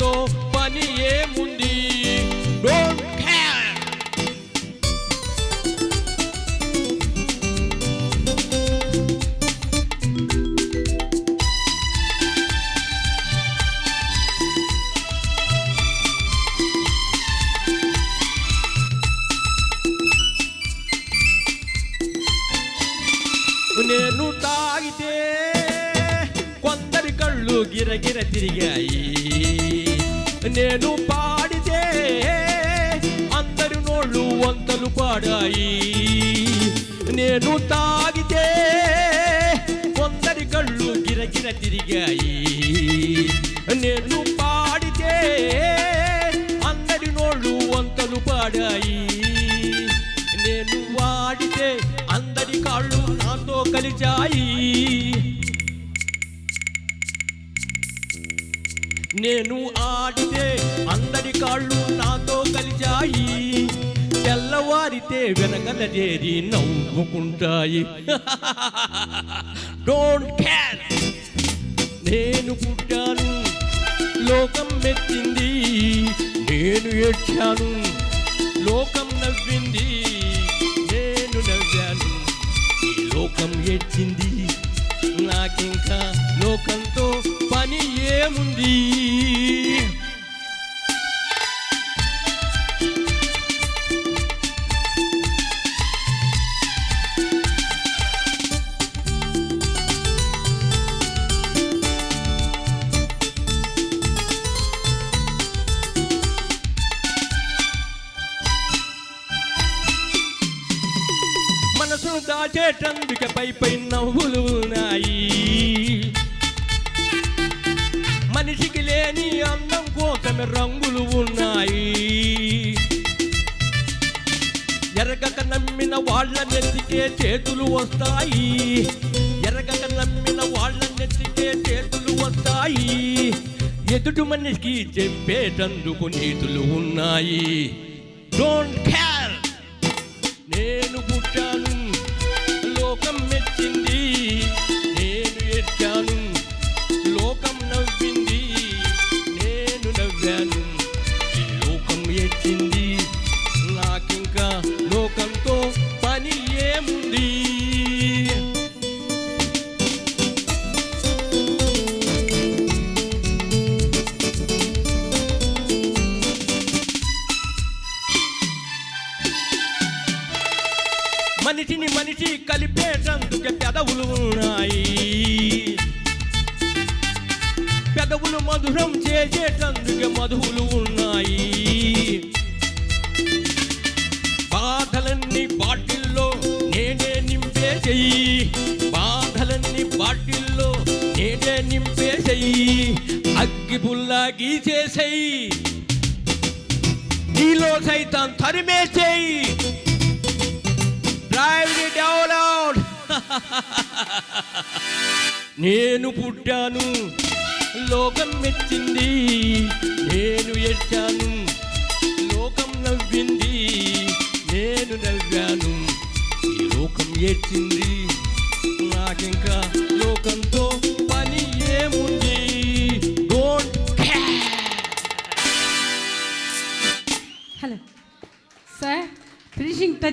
లోకంతో పని ఏముంది? డోంట్ కేర్ నేను తాగితే కొందరి కళ్ళు గిరగిర తిరిగాయి. నేను పాడితే అందరి నోళ్ళు వంతలు పాడాయి. నేను తాగితే కొందరి కళ్ళు గిరగిర తిరిగాయి. నేను పాడితే అందరి నోళ్ళు వంతలు పాడాయి. నేను వాడితే అందరి కాళ్ళు నాతో కలిచాయి. నేను ఆడితే అందరి కాళ్ళు నాతో కలిచాయి తెల్లవారితే వెనకల చేరి నవ్వుకుంటాయి. డోంట్ కేర్ నేను పుట్టాను లోకం మెచ్చింది. నేను ఏడ్చాను లోకం నవ్వింది. నేను నవ్వాను లోకం ఏడ్చింది. నాకింకా లోకంతో పని ఏముంది? మనసును దాచేటందుకే పై పై నవ్వులు ఉన్నాయి. మనిషికి లేని అందం కోసమే రంగులు ఉన్నాయి. ఎరగక నమ్మిన వాళ్ళ నెత్తికే చేతులు వస్తాయి. ఎరగక నమ్మిన వాళ్ళ నెత్తికే చేతులు వస్తాయి. ఎదుటి మనిషికి చెప్పేటందుకు నీతులు ఉన్నాయి. డోంట్ కేర్ నేను నేను ఈ లోకం ఎచ్చింది నాకింకా లోకంతో పని ఏముంది? మనిషిని మనిషి కలిపేటందుకే మధురం చేసేటందుకే మధువులు ఉన్నాయి. బాధలన్నీ బాటిల్లో నేనే నింపేసేయి బాధలన్నీ బాటిల్లో నేనే నింపేసేయి అగ్గి పుల్లా గీచేసేయి నీలో సైతం తరిమేసేయి. డ్రైవ్ ది డౌన్ నేను పుట్టాను లోకం మెచ్చింది. నేను ఎచ్చాను లోకం నవ్వింది. నేను నవ్వాను. ఈ లోకం ఏడ్చింది.